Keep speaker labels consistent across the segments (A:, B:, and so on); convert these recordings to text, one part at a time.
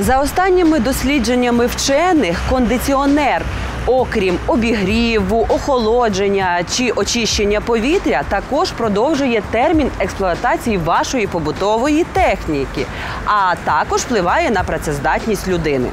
A: За останніми дослідженнями вчених, кондиціонер, окрім обігріву, охолодження чи очищення повітря, також продовжує термін експлуатації вашої побутової техніки, а також впливає на працездатність людини.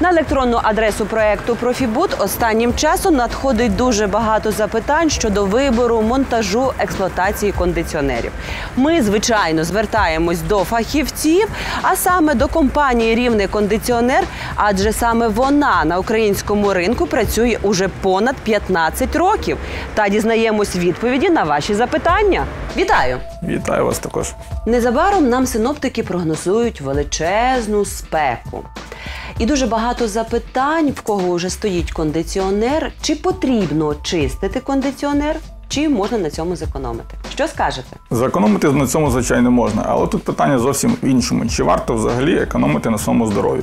A: На електронну адресу проекту Профібут останнім часом надходить дуже багато запитань щодо вибору, монтажу, експлуатації кондиціонерів. Ми, звичайно, звертаємось до фахівців, а саме до компанії Рівний кондиціонер, адже саме вона на українському ринку працює уже понад 15 років. Та дізнаємось відповіді на ваші запитання. Вітаю!
B: Вітаю вас також.
A: Незабаром нам синоптики прогнозують величезну спеку. І дуже багато запитань, в кого вже стоїть кондиціонер, чи потрібно чистити кондиціонер, чи можна на цьому зекономити. Що скажете?
B: Зекономити на цьому, звичайно, можна, але тут питання зовсім в іншому: чи варто взагалі економити на своєму здоров'ю?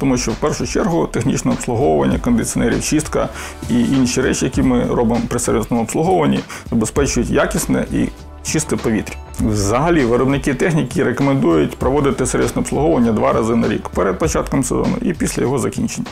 B: Тому що в першу чергу технічне обслуговування, кондиціонерів, чистка і інші речі, які ми робимо при сервісному обслуговуванні, забезпечують якісне і чисте повітря. Взагалі, виробники техніки рекомендують проводити сервісне обслуговування два рази на рік перед початком сезону і після його закінчення.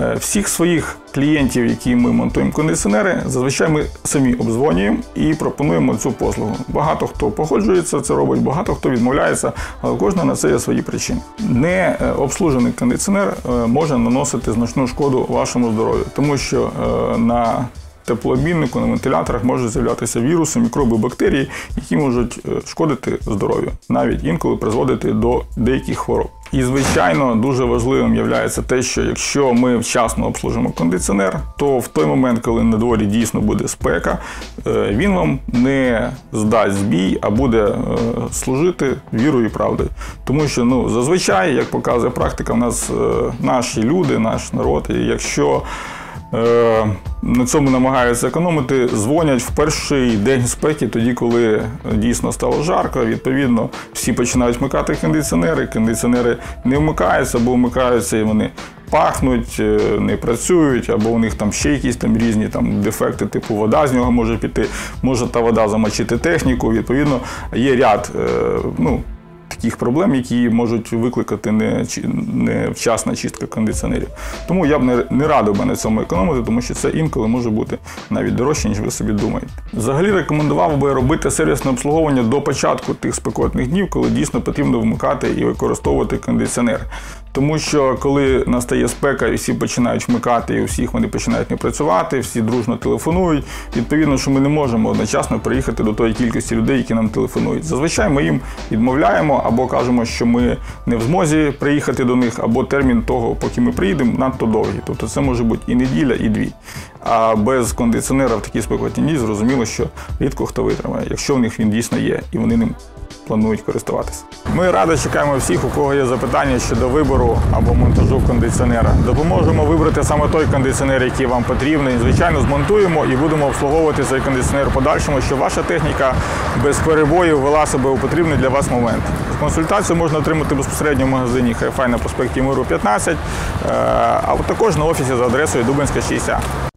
B: Е, Всіх своїх клієнтів, які ми монтуємо кондиціонери, зазвичай ми самі обдзвонюємо і пропонуємо цю послугу. Багато хто погоджується це робить, багато хто відмовляється, але кожна на це є свої причини. Не е, обслужений кондиціонер е, може наносити значну шкоду вашому здоров'ю, тому що на теплообміннику, на вентиляторах можуть з'являтися віруси, мікроби, бактерії, які можуть е, шкодити здоров'ю, навіть інколи призводити до деяких хвороб. І, звичайно, дуже важливим є те, що якщо ми вчасно обслужимо кондиціонер, то в той момент, коли на дворі дійсно буде спека, е, він вам не здасть збій, а буде е, служити вірою і правдою. Тому що ну, зазвичай, як показує практика, в нас наші люди, наш народ, і якщо на цьому намагаються економити, дзвонять в перший день спеки, тоді, коли дійсно стало жарко. Відповідно, всі починають вмикати кондиціонери. Кондиціонери не вмикаються або вмикаються і вони пахнуть, е, не працюють, або у них там ще якісь там різні там дефекти, типу вода з нього може піти, може та вода замочити техніку. Відповідно, є ряд е, ну, таких проблем, які можуть викликати не- невчасна чистка кондиціонерів. Тому я б не, не радив би на цьому економити, тому що це інколи може бути навіть дорожче, ніж ви собі думаєте. Взагалі рекомендував би робити сервісне обслуговування до початку тих спекотних днів, коли дійсно потрібно вмикати і використовувати кондиціонер. Тому що коли настає спека і всі починають вмикати, і всіх вони починають не працювати, всі дружно телефонують. Відповідно, що ми не можемо одночасно приїхати до тої кількості людей, які нам телефонують. Зазвичай ми їм відмовляємо або кажемо, що ми не в змозі приїхати до них, або термін того, поки ми приїдемо, надто довгий. Тобто це може бути і неділя, і дві. А без кондиціонера в такій спекотній дні зрозуміло, що рідко хто витримає, якщо в них він дійсно є, і вони ним планують користуватися. Ми радо чекаємо всіх, у кого є запитання щодо вибору або монтажу кондиціонера. Допоможемо вибрати саме той кондиціонер, який вам потрібний. Звичайно, змонтуємо і будемо обслуговувати цей кондиціонер в подальшому, щоб ваша техніка без перебоїв вела себе у потрібний для вас момент. Консультацію можна отримати безпосередньо в магазині Hi-Fi на проспекті Миру 15, е, а також на офісі за адресою Дубинська 60.